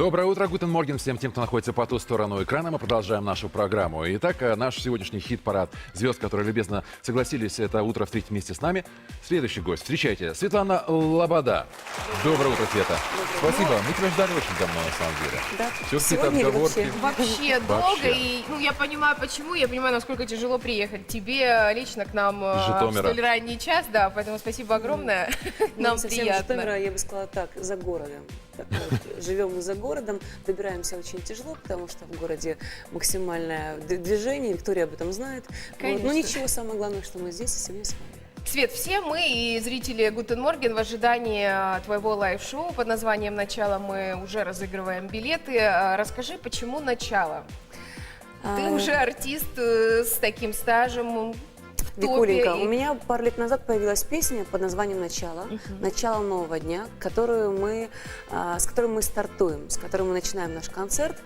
Доброе утро, Гутен Морген всем тем, кто находится по ту сторону экрана. Мы продолжаем нашу программу. Итак, э, наш сегодняшний хит-парад звезд, которые любезно согласились это утро встретить вместе с нами. Следующий гость. Встречайте, Светлана Лобода. Доброе утро, Света. Спасибо. Мы тебя ждали очень давно, на самом деле. Да. Все какие-то Сегодня вообще? Вообще долго, и ну, я понимаю, почему, я понимаю, насколько тяжело приехать тебе лично к нам э, в столь ранний час, да, поэтому спасибо огромное, нам Не совсем приятно. Житомира, я бы сказала так, за городом. Так вот, живем мы за городом, добираемся очень тяжело, потому что в городе максимальное движение, Виктория об этом знает. Вот. Конечно. Но ничего, самое главное, что мы здесь и сегодня с вами. Свет, все мы и зрители Гутен Морген в ожидании э, твоего лайв-шоу под названием «Начало» мы уже разыгрываем билеты. Э, Расскажи, почему «Начало»? Ты А, уже артист э, с таким стажем, Викуленька, и- у меня пару лет назад появилась песня под названием «Начало», «Начало нового дня», которую мы, а, с которой мы стартуем, с которой мы начинаем наш концерт.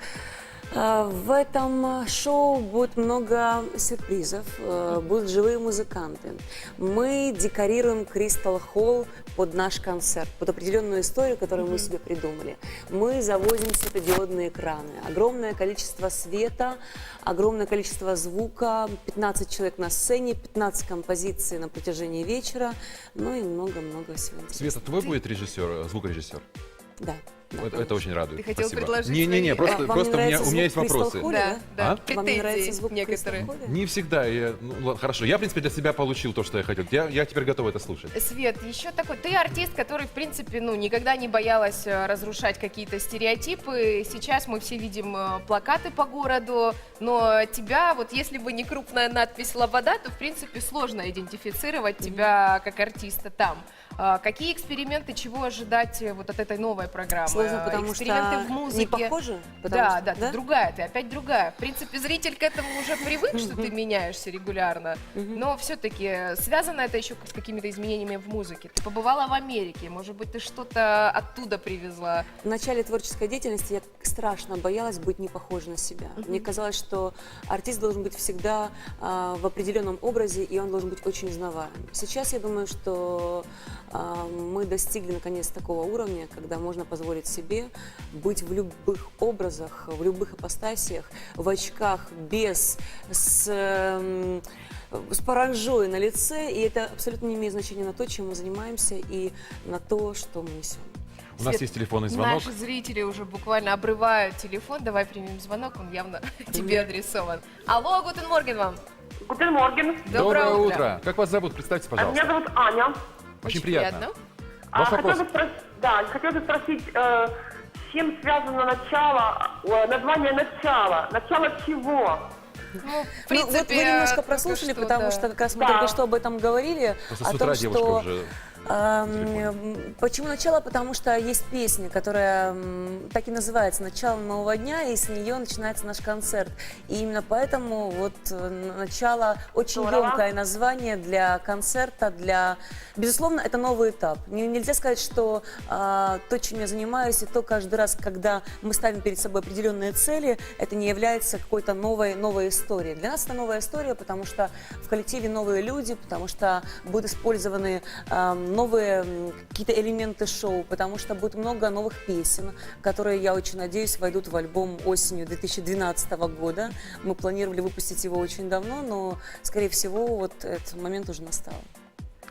А, В этом шоу будет много сюрпризов, э, будут живые музыканты. Мы декорируем Кристал Холл под наш концерт, под определенную историю, которую мы себе придумали. Мы завозим светодиодные экраны, огромное количество света, огромное количество звука, 15 человек на сцене, 15 композиций на протяжении вечера, ну и много-много всего. Света, твой будет режиссер, э, звукорежиссер? Да. Это, это очень радует. Ты хотел Спасибо. предложить Не-не-не, свои- просто, А, вам просто не у меня, нравится у меня есть звук вопросы. Да, да, А? Вам не нравится претензии звук некоторые. Не всегда. Я, ну, ладно, хорошо, я, в принципе, для себя получил то, что я хотел. Я, я теперь готов это слушать. Свет, еще такой, ты артист, который, в принципе, ну, никогда не боялась э, разрушать какие-то стереотипы. Сейчас мы все видим э, плакаты по городу, но тебя, вот если бы не крупная надпись «Лобода», то, в принципе, сложно идентифицировать тебя как артиста там. А Какие эксперименты, чего ожидать э, вот от этой новой программы? Сложно, потому эксперименты что в музыке. не? Потому да, что- да, ты другая, ты опять другая. В принципе, зритель к этому уже привык, что ты меняешься регулярно. Но все-таки связано это еще с какими-то изменениями в музыке. Ты побывала в Америке, может быть, ты что-то оттуда привезла. В начале творческой деятельности я страшно боялась быть не похожей на себя. Мне казалось, что артист должен быть всегда а, в определенном образе, и он должен быть очень узнаваем. Сейчас я думаю, что а, мы достигли наконец такого уровня, когда можно позволить себе быть в любых образах, в любых ипостасиях, в очках, без, с, эм, с паранжой на лице, и это абсолютно не имеет значения на то, чем мы занимаемся, и на то, что мы несем. У нас Свет, есть телефонный звонок. Наши зрители уже буквально обрывают телефон. Давай примем звонок, он явно тебе адресован. Алло, Гутен Морген вам. Гутен Морген. Доброе утро. утро. Как вас зовут? Представьте, А Меня пожалуйста. зовут Аня. Очень приятно. А, Ваш хотела вопрос. бы спрос- Да, хотела бы спросить, э, с чем связано начало, э, название начало? Начало чего? Ну, в Ну, вот вы немножко только прослушали, что, потому да. что как раз мы Да. только что об этом говорили. Просто о с утра том, девушка что уже... Эм, Почему начало? Потому что есть песня, которая м, так и называется «Начало нового дня», и с нее начинается наш концерт. И именно поэтому вот э, начало очень Здорово. емкое название для концерта, для... Безусловно, это новый этап. Не- Нельзя сказать, что а, то, чем я занимаюсь, и то каждый раз, когда мы ставим перед собой определенные цели, это не является какой-то новой, новой историей. Для нас это новая история, потому что в коллективе новые люди, потому что будут использованы эм, новые какие-то элементы шоу, потому что будет много новых песен, которые, я очень надеюсь, войдут в альбом осенью 2012 года. Мы планировали выпустить его очень давно, но, скорее всего, вот этот момент уже настал.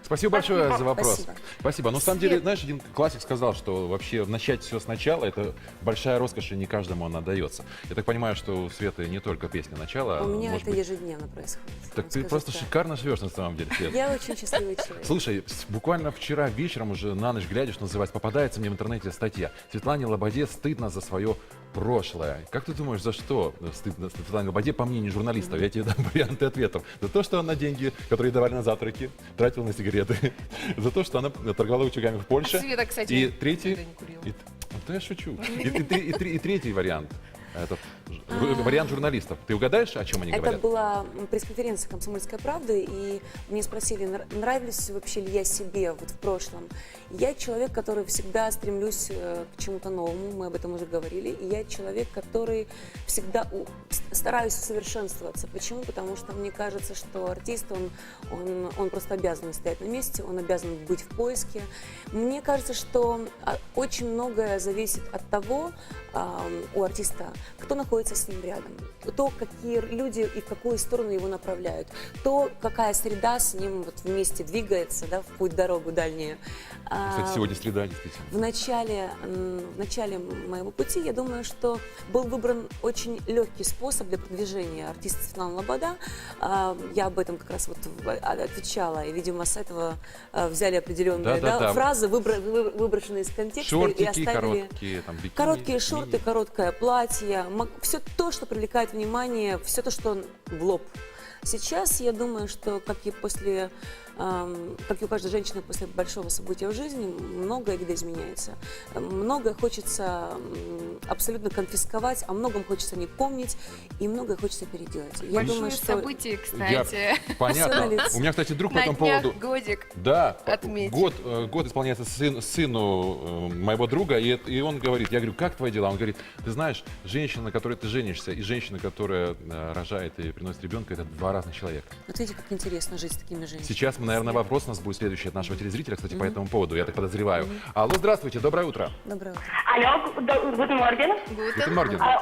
Спасибо большое за вопрос. Спасибо. Спасибо. Ну, на самом деле, знаешь, один классик сказал, что вообще начать все сначала – это большая роскошь, и не каждому она дается. Я так понимаю, что у Светы не только песня начала, У меня А, может это быть... ежедневно происходит. Так ты просто так. шикарно живешь на самом деле, Свет. Я очень счастливый человек. Слушай, буквально вчера вечером уже на ночь глядя, что называется, попадается мне в интернете статья. Светлане Лободе стыдно за свое прошлое. Как ты думаешь, за что стыдно Светлане Лободе, по мнению журналистов? Я тебе дам варианты ответов. За то, что она деньги, которые давали на завтраки, тратила на сигареты. За то, что она торговала утюгами в Польше. Света, кстати, И третий... и- Вот я шучу. И, и- и- и- и третий вариант. Этот, В- Вариант журналистов. Ты угадаешь, о чем они Это говорят? была м, пресс-конференция «Комсомольской правды», и мне спросили, нра- нравлюсь вообще ли я себе вот в прошлом. Я человек, который всегда стремлюсь э, к чему-то новому, мы об этом уже говорили, и я человек, который всегда стараюсь усовершенствоваться. Почему? Потому что мне кажется, что артист, он, он, он просто обязан стоять на месте, он обязан быть в поиске. Мне кажется, что а, очень многое зависит от того, у артиста, кто находится с ним рядом, то, какие люди и в какую сторону его направляют, то, какая среда с ним вот вместе двигается, да, в путь дорогу дальнюю. А, Кстати, сегодня среда, действительно. в начале, в начале моего пути, я думаю, что был выбран очень легкий способ для продвижения артиста Светланы Лобода. А, Я об этом как раз вот а, отвечала, и, видимо, с этого а, взяли определенные да, Да-да-да. фразы, выбра- вы- выброшенные из контекста и Шортики, оставили... короткие, там, бикини. Короткие шорты, короткое платье, все то, что привлекает внимание, все то, что в лоб. Сейчас я думаю, что как и после, как и у каждой женщины после большого события в жизни, многое видоизменяется. Многое хочется абсолютно конфисковать, о многом хочется не помнить, и многое хочется переделать. Я Большое думаю, что событие, Я- кстати. Понятно. На лице. У меня, кстати, друг по этому поводу... годик. Да, год, э, год исполняется сын- сыну э, моего друга, и, и он говорит, я говорю, как твои дела? Он говорит, ты знаешь, женщина, на которой ты женишься, и женщина, которая э, рожает и приносит ребенка, это два разных человека. вот видите, как интересно жить с такими женщинами. Сейчас, мы, наверное, вопрос у нас будет следующий от нашего телезрителя, кстати, по этому поводу, я так подозреваю. Алло, здравствуйте, доброе утро. Доброе утро. Алло, Гутен Морген. Гутен Морген. А,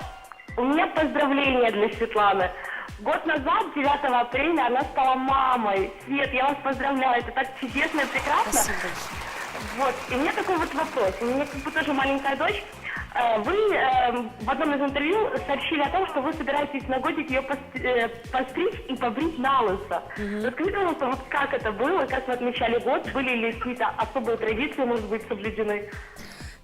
у меня поздравление для Светланы. Год назад, 9 апреля, она стала мамой. Свет, я вас поздравляю, это так чудесно и прекрасно. Спасибо. Вот, и у меня такой вот вопрос. У меня как бы тоже маленькая дочь. Э, Вы э, в одном из интервью сообщили о том, что вы собираетесь на годик ее э, постричь и побрить на лысо. Расскажите, пожалуйста, вот как это было, как вы отмечали год, были ли какие-то особые традиции, может быть, соблюдены?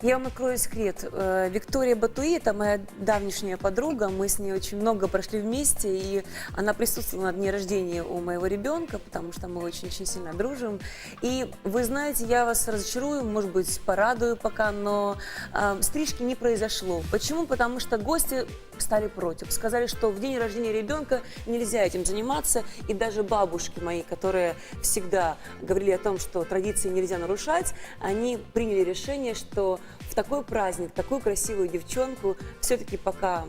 Я вам открою секрет. Э, Виктория Батуи, это моя давнишняя подруга, мы с ней очень много прошли вместе, и она присутствовала на дне рождения у моего ребенка, потому что мы очень-очень сильно дружим. И вы знаете, я вас разочарую, может быть, порадую пока, но э, стрижки не произошло. Почему? Потому что гости стали против. Сказали, что в день рождения ребенка нельзя этим заниматься, и даже бабушки мои, которые всегда говорили о том, что традиции нельзя нарушать, они приняли решение, что в такой праздник, такую красивую девчонку все-таки пока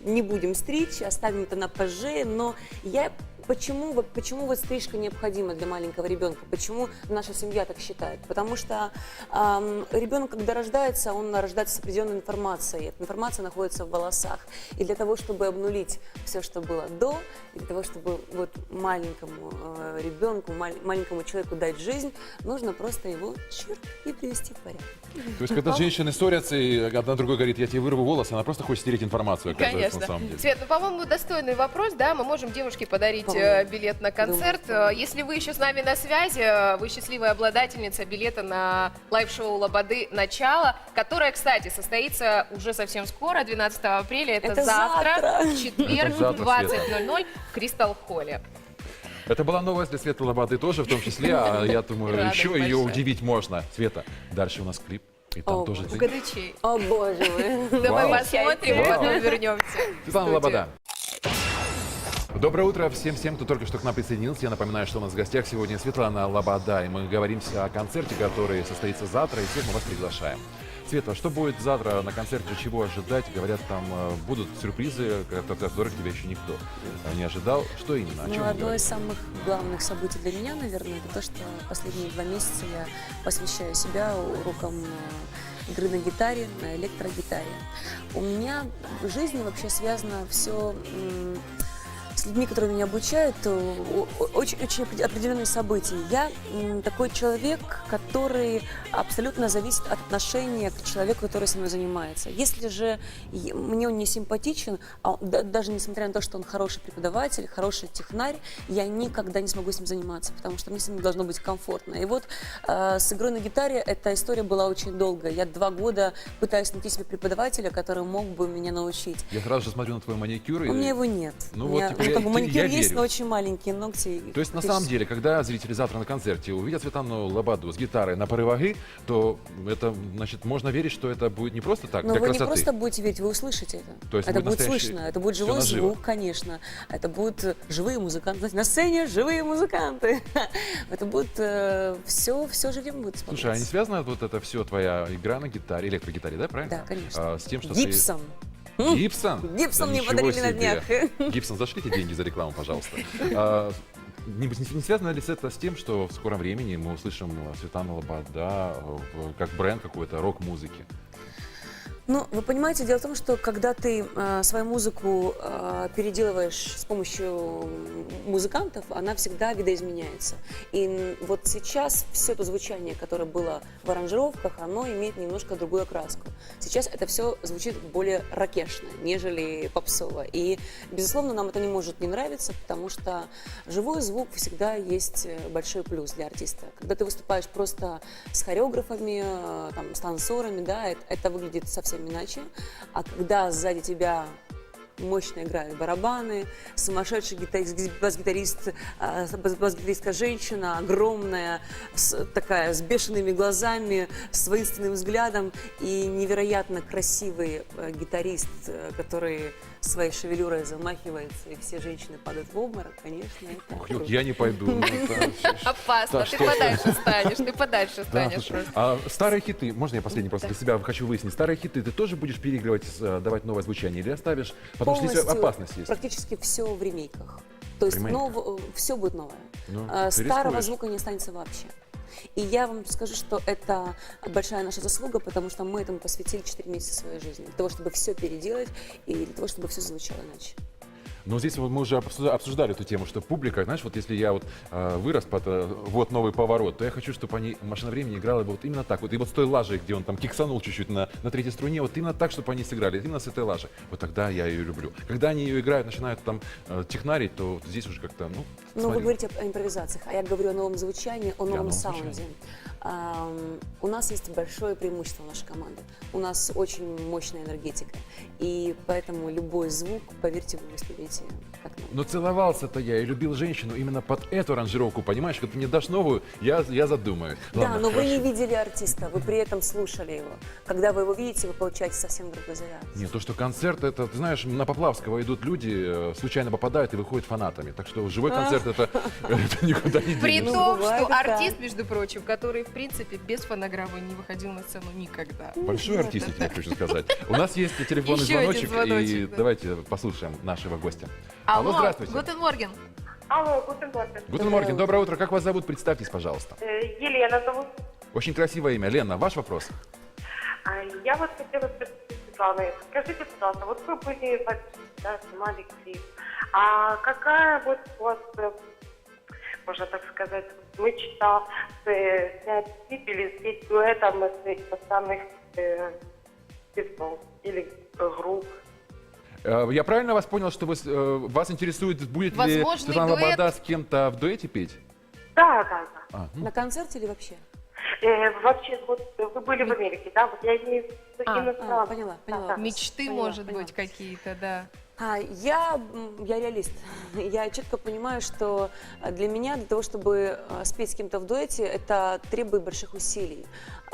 не будем стричь, оставим это на позже, но я Почему, вот, почему вот стрижка необходима для маленького ребенка? Почему наша семья так считает? Потому что ам, ребенок, когда рождается, он рождается с определенной информацией. Эта информация находится в волосах. И для того, чтобы обнулить все, что было до, и для того, чтобы вот маленькому э, ребенку, мал- маленькому человеку дать жизнь, нужно просто его чирк и привести в порядок. То есть, когда женщины ссорятся, и одна другой говорит, я тебе вырву волосы, она просто хочет стереть информацию, оказывается, Конечно. на самом деле. Свет, ну, по-моему, достойный вопрос, да, мы можем девушке подарить. Билет на концерт. Э, Если вы еще с нами на связи, э, вы счастливая обладательница билета на лайв-шоу «Лободы. Начало», которое, кстати, состоится уже совсем скоро, 12 апреля, это, Это завтра, завтра. в четверг, в 20.00 в Кристалл Холле. Это была новость для Светы Лободы тоже, в том числе, а я думаю, Радость еще ее большая. удивить можно. Света, дальше у нас клип, и там О, тоже ты. О, боже мой. Давай посмотрим, Вау. потом вернемся. Светлана. Лобода. Доброе утро всем-всем, кто только что к нам присоединился. Я напоминаю, что у нас в гостях сегодня Светлана Лобода, и мы говоримся о концерте, который состоится завтра, и всех мы вас приглашаем. Света, что будет завтра на концерте, чего ожидать? Говорят, там э, будут сюрпризы, от которых тебя еще никто э, не ожидал. Что именно? О Ну, одно говорим? из самых главных событий для меня, наверное, это то, что последние два месяца я посвящаю себя урокам э, игры на гитаре, на электрогитаре. У меня в жизни вообще связано все с людьми, которые меня обучают, э, очень, очень опре- определенные события. Я такой человек, который абсолютно зависит от отношения к человеку, который со мной занимается. Если же мне он не симпатичен, а даже несмотря на то, что он хороший преподаватель, хороший технарь, я никогда не смогу с ним заниматься, потому что мне с ним должно быть комфортно. И вот э, с игрой на гитаре эта история была очень долгая. Я два года пытаюсь найти себе преподавателя, который мог бы меня научить. Я сразу же смотрю на твой маникюр. и- У меня его нет. Ну У вот меня- я Только маникюр я есть, верю. но очень маленькие ногти. То есть, на самом деле, когда зрители завтра на концерте увидят Светлану Лободу с гитарой на порываги, то это, значит, можно верить, что это будет не просто так, Но для вы красоты. не просто будете верить, вы услышите это. То есть это будет будет слышно, это будет живой наживо. звук, конечно. Это будут э, живые музыканты. Знаете, На сцене живые музыканты. Это будет все, все живем будет Слушай, а не связано вот это все твоя игра на гитаре, электрогитаре, да, правильно? Да, конечно. А, с тем, что Гипсом. ты... Гибсон? Гибсон Да мне подарили на днях. Гибсон, зашлите деньги за рекламу, пожалуйста. А, Не, не- связано ли это с тем, что в скором времени мы услышим Светлану Лобода э, как бренд какой-то рок-музыки? Ну, вы понимаете, дело в том, что когда ты э, свою музыку э, переделываешь с помощью музыкантов, она всегда видоизменяется. И вот сейчас все то звучание, которое было в аранжировках, оно имеет немножко другую окраску. Сейчас это все звучит более ракешно, нежели попсово. И, безусловно, нам это не может не нравиться, потому что живой звук всегда есть э, большой плюс для артиста. Когда ты выступаешь просто с хореографами, э, там, с танцорами, да, это, это выглядит совсем иначе. А когда сзади тебя мощно играют барабаны, сумасшедший гитарист, бас-гитарист, а, бас- бас-гитаристка женщина, огромная, с- такая, с бешеными глазами, с воинственным взглядом и невероятно красивый э, гитарист, э, который своей шевелюрой замахивается, и все женщины падают в обморок, конечно, это Ох, круто. я не пойду. ну, Опасно, ты подальше станешь, ты подальше Да, станешь а старые хиты, можно я последний просто для себя хочу выяснить, старые хиты ты тоже будешь переигрывать, э, давать новое звучание или оставишь? Потому что здесь опасность есть. Практически все в ремейках. То есть ремейках? все будет новое. Ну, А, Старого рискуешь. звука не останется вообще. И я вам скажу, что это большая наша заслуга, потому что мы этому посвятили 4 месяца своей жизни. Для того, чтобы все переделать и для того, чтобы все звучало иначе. Но здесь вот мы уже обсужда- обсуждали эту тему, что публика, знаешь, вот если я вот э, вырос под э, вот новый поворот, то я хочу, чтобы они машина времени играла бы вот именно так. Вот и вот с той лажей, где он там киксанул чуть-чуть на, на третьей струне, вот именно так, чтобы они сыграли, именно с этой лажей. Вот тогда я ее люблю. Когда они ее играют, начинают там э, технарить, то вот здесь уже как-то, ну, Но вы говорите о импровизациях, а я говорю о новом звучании, о новом новом саунде. звучании. У нас есть большое преимущество у нашей команды. У нас очень мощная энергетика. И поэтому любой звук, поверьте, вы воспримете как новый. Но целовался-то я и любил женщину именно под эту аранжировку, понимаешь? Когда ты мне дашь новую, я, я задумаюсь. Да, Ладно, но вы не хорошо. видели артиста, вы при этом слушали его. Когда вы его видите, вы получаете совсем другой заряд. Нет, то, что концерт, это, ты знаешь, на Поплавского идут люди, э, случайно попадают и выходят фанатами. Так что живой концерт это, никуда не При денется. Ну, том, бывает что артист, между прочим, который, в принципе, без фонограммы не выходил на сцену никогда. Большой артист, я тебе хочу сказать. У нас есть телефонный звоночек, и да. давайте послушаем нашего гостя. Алло, Алло, здравствуйте. Гутен Морген. Алло, Гутен Морген. Гутен Морген, доброе утро. Как вас зовут? Представьтесь, пожалуйста. Э, Елена зовут. Очень красивое имя. Лена, ваш вопрос? А, Я вот хотела спросить Светланы, скажите, пожалуйста, вот вы были, в- да, снимали клип, а какая вот у вас, э, можно так сказать, мечта э, снять клип или спеть дуэтом из иностранных э, певцов или э, групп? Э, Я правильно вас понял, что вы, э, вас интересует, будет ли Возможный Светлана дуэт? Лобода с кем-то в дуэте петь? Да, да, да. А, ну, На концерте или вообще? Э, вообще, вот э, вы были в Америке, да? Вот я имею в виду А, а, поняла, Да, поняла. да. Мечты, Поняла, может поняла. быть, какие-то, да. А, я, я реалист. Я четко понимаю, что а, для меня, для того, чтобы а, спеть с кем-то в дуэте, это требует больших усилий.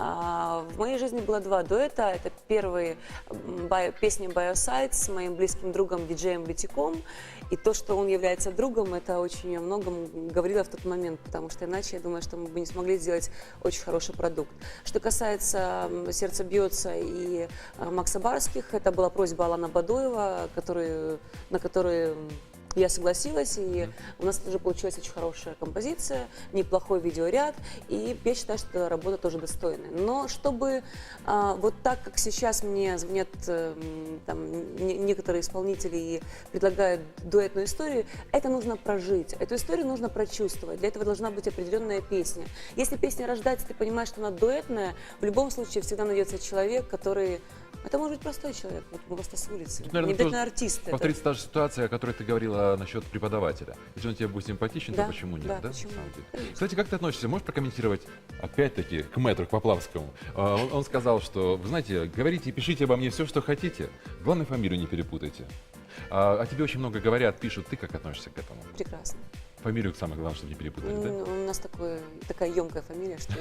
А, В моей жизни было два дуэта. Это первый м, bio- песня Bioside с моим близким другом диджеем Лютиком. И то, что он является другом, это очень о многом говорило в тот момент, потому что иначе я думаю, что мы бы не смогли сделать очень хороший продукт. Что касается «Сердце бьется» и а, Макса Барских, это была просьба Алана Бадоева, который, на которую я согласилась, и у нас тоже получилась очень хорошая композиция, неплохой видеоряд, и я считаю, что работа тоже достойная. Но чтобы а, вот так, как сейчас мне звонят э, там, не- некоторые исполнители и предлагают дуэтную историю, это нужно прожить, эту историю нужно прочувствовать, для этого должна быть определенная песня. Если песня рождается, ты понимаешь, что она дуэтная, в любом случае всегда найдется человек, который... Это может быть простой человек, вот просто с улицы, Тут, наверное, не обязательно артист. это. Повторится та же ситуация, о которой ты говорила насчет преподавателя. Если он тебе будет симпатичен, Да, то почему нет, да, да? почему. Кстати, как ты относишься? Можешь прокомментировать, опять-таки, к мэтру, к Поплавскому? А, Он, он сказал, что, вы знаете, говорите и пишите обо мне все, что хотите, главное, фамилию не перепутайте. А, о тебе очень много говорят, пишут. Ты как относишься к этому? Прекрасно. Фамилию самое главное, чтобы не перепутали, да? У нас такое, такая емкая фамилия, что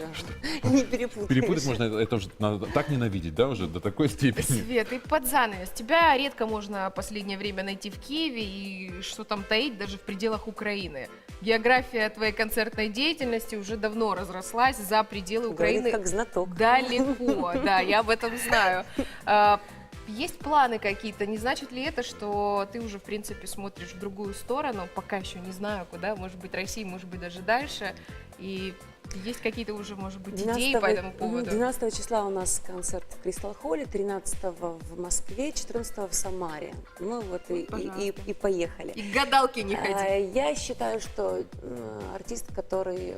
не перепутаешь. Перепутать можно, это уже надо так ненавидеть, да, уже до такой степени. Свет, и под занавес. Тебя редко можно в последнее время найти в Киеве и что там таить даже в пределах Украины. География твоей концертной деятельности уже давно разрослась за пределы Говорит, Украины как знаток. далеко. Да, я об этом знаю. Есть планы какие-то? Не значит ли это, что ты уже, в принципе, смотришь в другую сторону? Пока еще не знаю, куда. Может быть, Россия, может быть, даже дальше. И есть какие-то уже, может быть, идеи по этому поводу? 12 числа у нас концерт в Кристал Холле, 13 в Москве, 14 в Самаре. Мы вот и, и- и, поехали. И к гадалке не А, ходи. Я считаю, что м, артист, который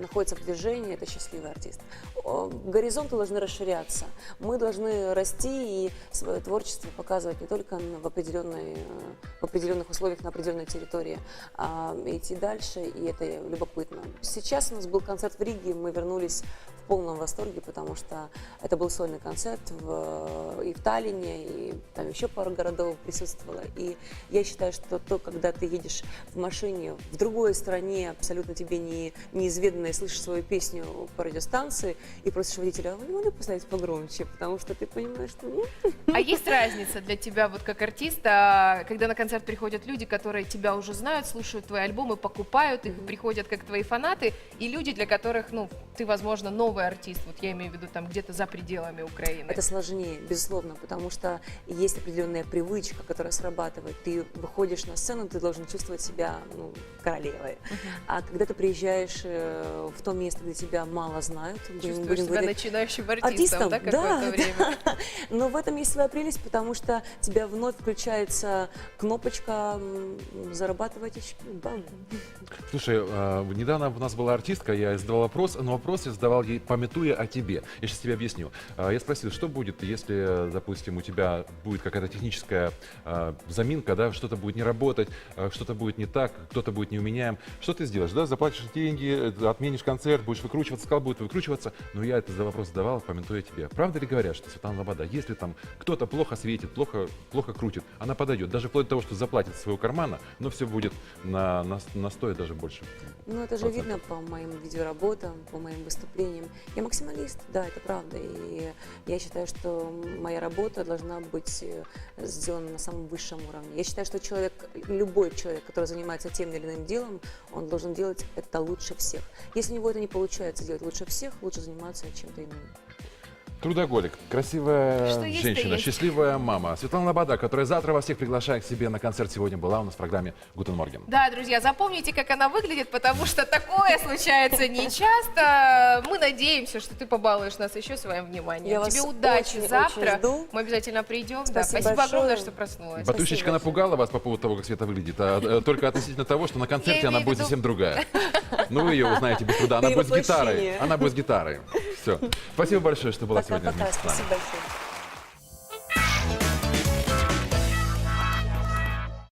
находится в движении, это счастливый артист. Горизонты должны расширяться. Мы должны расти и свое творчество показывать не только в, определенной, э, в определенных условиях на определенной территории, а идти дальше, и это любопытно. Сейчас у нас был концерт в Риге, мы вернулись полном восторге, потому что это был сольный концерт в, и в Таллине, и там еще пару городов присутствовало. И я считаю, что то, когда ты едешь в машине в другой стране, абсолютно тебе не, неизведанной, слышишь свою песню по радиостанции и просишь водителя, «А вы не могли поставить погромче, потому что ты понимаешь, что ну, А есть разница для тебя, вот как артиста, когда на концерт приходят люди, которые тебя уже знают, слушают твои альбомы, покупают их, приходят как твои фанаты, и люди, для которых, ну, ты, возможно, новый артист, вот я имею в виду там где-то за пределами Украины. Это сложнее, безусловно, потому что есть определенная привычка, которая срабатывает. Ты выходишь на сцену, ты должен чувствовать себя ну, королевой. А когда ты приезжаешь э, в то место, где тебя мало знают, будем- Чувствуешь будем себя говорить, начинающим артистом, артистом, да, какое-то время? Но в этом есть своя прелесть, потому что тебя вновь включается кнопочка зарабатывать очки. Бам. Слушай, э, недавно у нас была артистка, я задавал вопрос, но вопрос я задавал ей, пометуя о тебе. Я сейчас тебе объясню. Э, Я спросил, что будет, если, допустим, у тебя будет какая-то техническая э, заминка, да, что-то будет не работать, э, что-то будет не так, кто-то будет неуменяем. Что ты сделаешь, да? Заплатишь деньги, э, отменишь концерт, будешь выкручиваться, сказал, будет выкручиваться. Но я этот вопрос задавал, пометуя тебе. Правда ли говорят, что Светлана Лобода, если там кто-то плохо светит, плохо, плохо крутит, она подойдет, даже вплоть до того, что заплатит своего кармана, но все будет на, на, на стоя даже больше. Ну, это же Процентов. видно по моим видеоработам, по моим выступлениям. Я максималист, да, это правда. И я считаю, что моя работа должна быть э, сделана на самом высшем уровне. Я считаю, что человек, любой человек, который занимается тем или иным делом, он должен делать это лучше всех. Если у него это не получается делать лучше всех, лучше заниматься чем-то иным. Трудоголик, красивая Что есть, женщина, есть. счастливая мама. Светлана Лобода, которая завтра вас всех приглашает к себе на концерт, сегодня была у нас в программе «Гутен Морген». Да, друзья, запомните, как она выглядит, потому что такое случается нечасто. Мы надеемся, что ты побалуешь нас еще своим вниманием. Я вас Тебе удачи очень, завтра. очень жду. Мы обязательно придем. Да, Спасибо спасибо огромное, большое. что проснулась. Батусечка Спасибо. напугала вас по поводу того, как Света выглядит, а э, только относительно того, что на концерте она будет совсем другая. Ну, вы ее узнаете без труда. Она будет с гитарой. Она будет с гитарой. Все. Спасибо большое, что была сегодня Пока-пока, спасибо большое.